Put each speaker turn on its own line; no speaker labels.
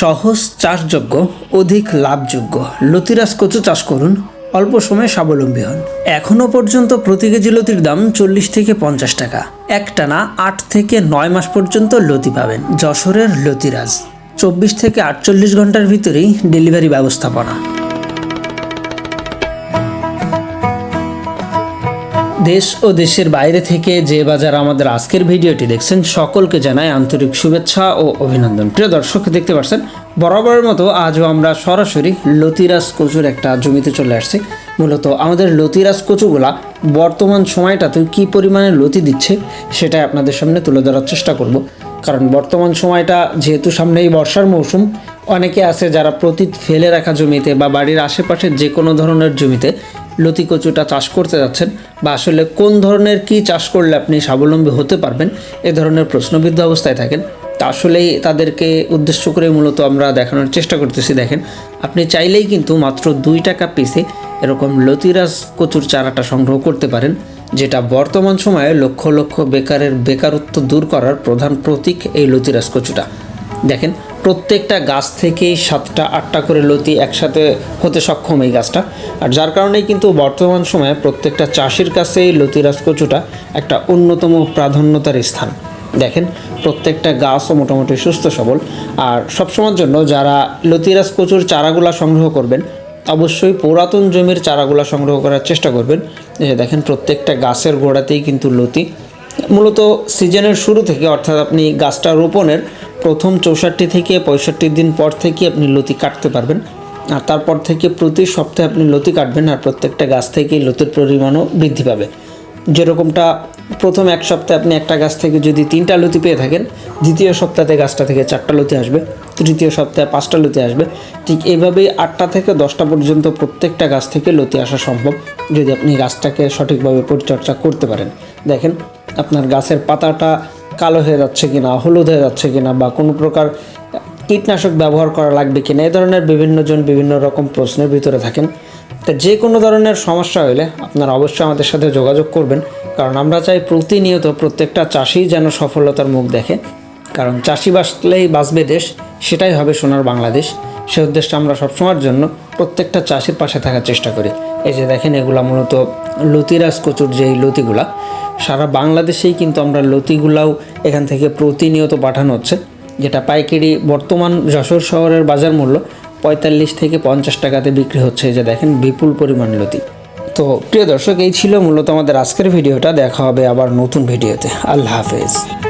সহজ, চাষযোগ্য, অধিক লাভযোগ্য। লতিরাজ কচু চাষ করুন, অল্প সময়ে স্বাবলম্বী হন। এখনও পর্যন্ত প্রতি কেজি লতির দাম চল্লিশ থেকে পঞ্চাশ টাকা। একটানা আট থেকে নয় মাস পর্যন্ত লতি পাবেন যশোরের লতিরাজ। চব্বিশ থেকে আটচল্লিশ ঘণ্টার ভিতরেই ডেলিভারি ব্যবস্থাপনা। দেশ ও দেশের বাইরে থেকে যে বাজার আমাদের আজকের ভিডিওটি দেখছেন, সকলকে জানাই আন্তরিক শুভেচ্ছা ও অভিনন্দন। প্রিয় দর্শক, দেখতে পাচ্ছেন, বরাবরের মতো আজও আমরা সরাসরি লতিরাজ কচুর একটা জমিতে চলে আসছি। মূলত আমাদের লতিরাজ কচুগুলা বর্তমান সময়টাতে কী পরিমাণে লতি দিচ্ছে, সেটাই আপনাদের সামনে তুলে ধরার চেষ্টা করব। কারণ বর্তমান সময়টা যেহেতু সামনেই বর্ষার মৌসুম, অনেকে আছে যারা প্রতি ফেলে রাখা জমিতে বা বাড়ির আশেপাশের যে কোনো ধরনের জমিতে লতি কচুটা চাষ করতে যাচ্ছেন বা আসলে কোন ধরনের কি চাষ করলে আপনি স্বাবলম্বী হতে পারবেন, এ ধরনের প্রশ্নবিদ্ধ অবস্থায় থাকেন। তা আসলেই তাদেরকে উদ্দেশ্য করে মূলত আমরা দেখানোর চেষ্টা করতেছি, দেখেন। আপনি চাইলেই কিন্তু মাত্র দুই টাকা পিসে এরকম লতিরাজ কচুর চারাটা সংগ্রহ করতে পারেন, যেটা বর্তমান সময়ে লক্ষ লক্ষ বেকারের বেকারত্ব দূর করার প্রধান প্রতীক এই লতিরাজ কচুটা। দেখেন প্রত্যেকটা গাছ থেকেই সাতটা, আটটা করে লতি একসাথে হতে সক্ষম এই গাছটা। আর যার কারণেই কিন্তু বর্তমান সময়ে প্রত্যেকটা চাষির কাছে এই লতিরাজ কচুটা একটা অন্যতম প্রাধান্যতার স্থান। দেখেন, প্রত্যেকটা গাছও মোটামুটি সুস্থ, সবল। আর সবসময়ের জন্য যারা লতিরাজ কচুর চারাগুলা সংগ্রহ করবেন, অবশ্যই পুরাতন জমির চারাগুলা সংগ্রহ করার চেষ্টা করবেন। দেখেন, প্রত্যেকটা গাছের গোড়াতেই কিন্তু লতি মূলত সিজনের শুরু থেকে, অর্থাৎ আপনি গাছটা রোপণের প্রথম চৌষট্টি থেকে পঁয়ষট্টি দিন পর থেকে আপনি লতি কাটতে পারবেন। আর তারপর থেকে প্রতি সপ্তাহে আপনি লতি কাটবেন আর প্রত্যেকটা গাছ থেকেই লতির পরিমাণও বৃদ্ধি পাবে। যেরকমটা প্রথম এক সপ্তাহে আপনি একটা গাছ থেকে যদি তিনটা লতি পেয়ে থাকেন, দ্বিতীয় সপ্তাহে গাছটা থেকে চারটা লতি আসবে, তৃতীয় সপ্তাহে পাঁচটা লতি আসবে। ঠিক এইভাবেই আটটা থেকে দশটা পর্যন্ত প্রত্যেকটা গাছ থেকে লতি আসা সম্ভব, যদি আপনি গাছটাকে সঠিকভাবে পরিচর্যা করতে পারেন। দেখেন আপনার গাছের পাতাটা কালো হয়ে যাচ্ছে কিনা, হলুদ হয়ে যাচ্ছে কিনা বা কোনো প্রকার কীটনাশক ব্যবহার করা লাগবে কিনা এই ধরনের বিভিন্ন জন বিভিন্ন রকম প্রশ্নের ভিতরে থাকেন। তা যে কোনো ধরনের সমস্যা হলে আপনারা অবশ্যই আমাদের সাথে যোগাযোগ করবেন, কারণ আমরা চাই প্রতিনিয়ত প্রত্যেকটা চাষি যেন সফলতার মুখ দেখে। কারণ চাষি বাঁচলেই বাঁচবে দেশ, সেটাই হবে সোনার বাংলাদেশ। সে উদ্দেশ্যে আমরা সবসময়ের জন্য প্রত্যেকটা চাষির পাশে থাকার চেষ্টা করি। এই যে দেখেন, এগুলা মূলত লতিরাজ কচুর যেই লতিগুলা, সারা বাংলাদেশেই কিন্তু আমরা লতিগুলাও এখান থেকে প্রতিনিয়ত পাঠানো হচ্ছে। যেটা পাইকারি বর্তমান যশোর শহরের বাজার মূল্য পঁয়তাল্লিশ থেকে পঞ্চাশ টাকাতে বিক্রি হচ্ছে। যে দেখেন, বিপুল পরিমাণ লতি। তো প্রিয় দর্শক, এই ছিল মূলত আমাদের আজকের ভিডিওটা। দেখা হবে আবার নতুন ভিডিওতে। আল্লাহ হাফেজ।